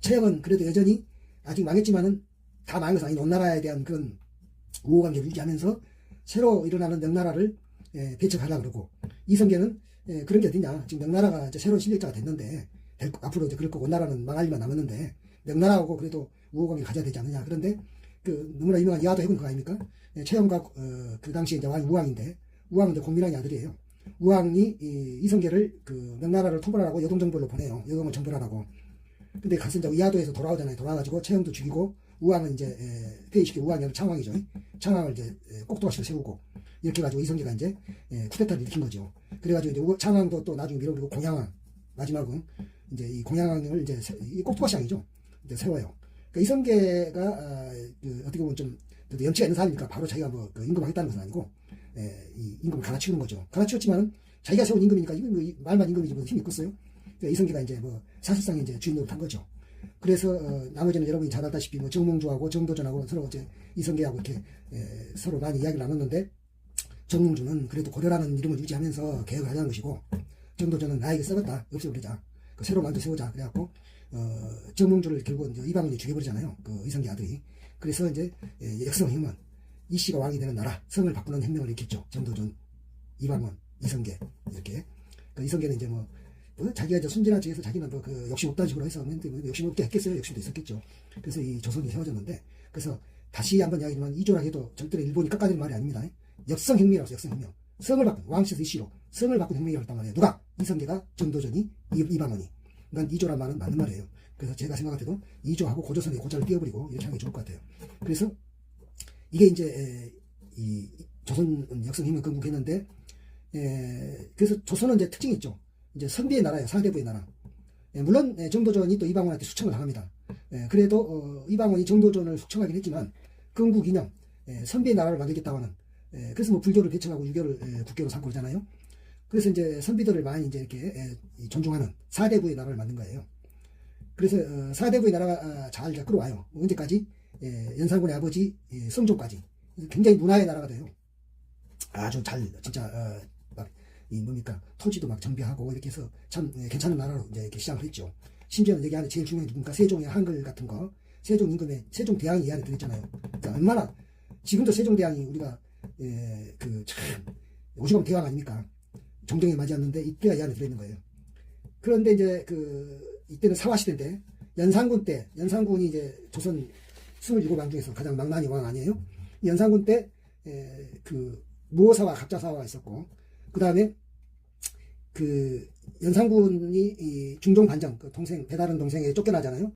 최영은 그래도 여전히 아직 망했지만은 다 망한 것은 아닌 원나라에 대한 그런 우호관계를 유지하면서 새로 일어나는 명나라를 예, 배척하려고 그러고. 이성계는 예, 그런 게 어딨냐. 지금 명나라가 이제 새로운 실력자가 됐는데 될 거- 앞으로 이제 그럴 거고 원나라는 망할 일만 남았는데 명나라하고 그래도 우호관계 가져야 되지 않느냐. 그런데 그 너무나 유명한 이하도 해군 그거 아닙니까? 예, 최영과 어, 그 당시에 이제 왕이 우왕인데 우왕은 이제 공민왕의 아들이에요. 우왕이 이, 이성계를 그 명나라를 토벌하라고 여동정벌로 보내요. 여동을 정벌하라고 근데 가서 이제 이하도에서 돌아오잖아요 돌아와가지고 최영도 죽이고 우왕은 이제 에, 폐위시키고 우왕이 아니라 창왕이죠 창왕을 이제 에, 꼭두가시로 세우고 이렇게 해가지고 이성계가 이제 예, 쿠데타를 일으킨 거죠. 그래가지고 이제 우- 창왕도 또 나중에 밀어버리고 공양왕 마지막은 이제 이 공양왕을 이제 꼭두가시왕이죠. 이제 세워요. 그러니까 이성계가 아, 그 어떻게 보면 좀 염치가 있는 사람이니까 바로 자기가 뭐 그 임금 하겠다는 것은 아니고 예, 이 임금을 갈아치우는 거죠. 갈아치웠지만은 자기가 세운 임금이니까 이건 뭐 이- 말만 임금이지 뭐 힘이 있겠어요. 그러니까 이성계가 이제 뭐 사실상 이제 주인으로 탄 거죠. 그래서 어, 나머지는 여러분이 잘 알다시피 뭐 정몽주하고 정도전하고 서로 이제 이성계하고 이렇게 에, 서로 많이 이야기를 나눴는데 정몽주는 그래도 고려라는 이름을 유지하면서 개혁을 하자는 것이고 정도전은 나에게 썩었다. 없애버리자. 그 새로 만들 세우자 그래갖고 어, 정몽주를 결국 이제 이방원이 죽여버리잖아요. 그 이성계 아들이. 그래서 이제 에, 역성혁명 이씨가 왕이 되는 나라 성을 바꾸는 혁명을 일으켰죠. 정도전 이방원 이성계 이렇게. 그 이성계는 이제 뭐뭐 자기가 이제 순진한 쪽에서 자기는 뭐 그 욕심 없다는 식으로 해서 했는데 뭐 욕심 없게 했겠어요? 욕심도 있었겠죠. 그래서 이 조선이 세워졌는데 그래서 다시 한번 이야기지만 이조라 해도 절대로 일본이 깎아내는 말이 아닙니다. 역성혁명이라고 역성혁명. 성을 바꾼 왕실에서 이씨로 성을 바꾼 혁명이라고 했단 말이에요. 누가? 이성계가 정도전이 이- 이방원이. 그러니까 이조란 말은 맞는 말이에요. 그래서 제가 생각할 때도 이조하고 고조선의 고자를 띄워버리고 이렇게 하는 게 좋을 것 같아요. 그래서 이게 이제 에, 이 조선 역성혁명 건국했는데 에, 그래서 조선은 이제 특징이 있죠 이제 선비의 나라예요. 상대부의 나라. 예, 물론 예, 정도전이 또 이방원한테 숙청을 당합니다. 예, 그래도 어, 이방원이 정도전을 숙청하긴 했지만 건국 이념 예, 선비의 나라를 만들겠다고 하는 예, 그래서 뭐 불교를 개척하고 유교를 예, 국교로 삼고 그러잖아요. 그래서 이제 선비들을 많이 이제 이렇게 예, 이 존중하는 사대부의 나라를 만든 거예요. 그래서 어, 사대부의 나라가 아, 잘 끌어와요. 언제까지? 예, 연산군의 아버지 예, 성종까지 굉장히 문화의 나라가 돼요. 아주 잘 진짜 어, 막 이 뭡니까 토지도 막 정비하고 이렇게 해서 참 예, 괜찮은 나라로 이제 이렇게 시작을 했죠. 심지어는 여기 안에 제일 중요한 게 누굽니까 세종의 한글 같은 거 세종 임금의 세종 대왕이 이 안에 들어있잖아요. 그러니까 얼마나 지금도 세종 대왕이 우리가 예, 그참 오시방 대왕 아닙니까? 정정에 맞이했는데 이때가 이 안에 들어있는 거예요. 그런데 이제 그 이때는 사화 시대인데 연산군 때 연산군이 이제 조선 27왕 중에서 가장 망나니 왕 아니에요? 이 연산군 때그 무호사와 갑자사화가 있었고 그 다음에 그 연산군이 이 중종 반정 그 동생 배다른 동생에 쫓겨나잖아요.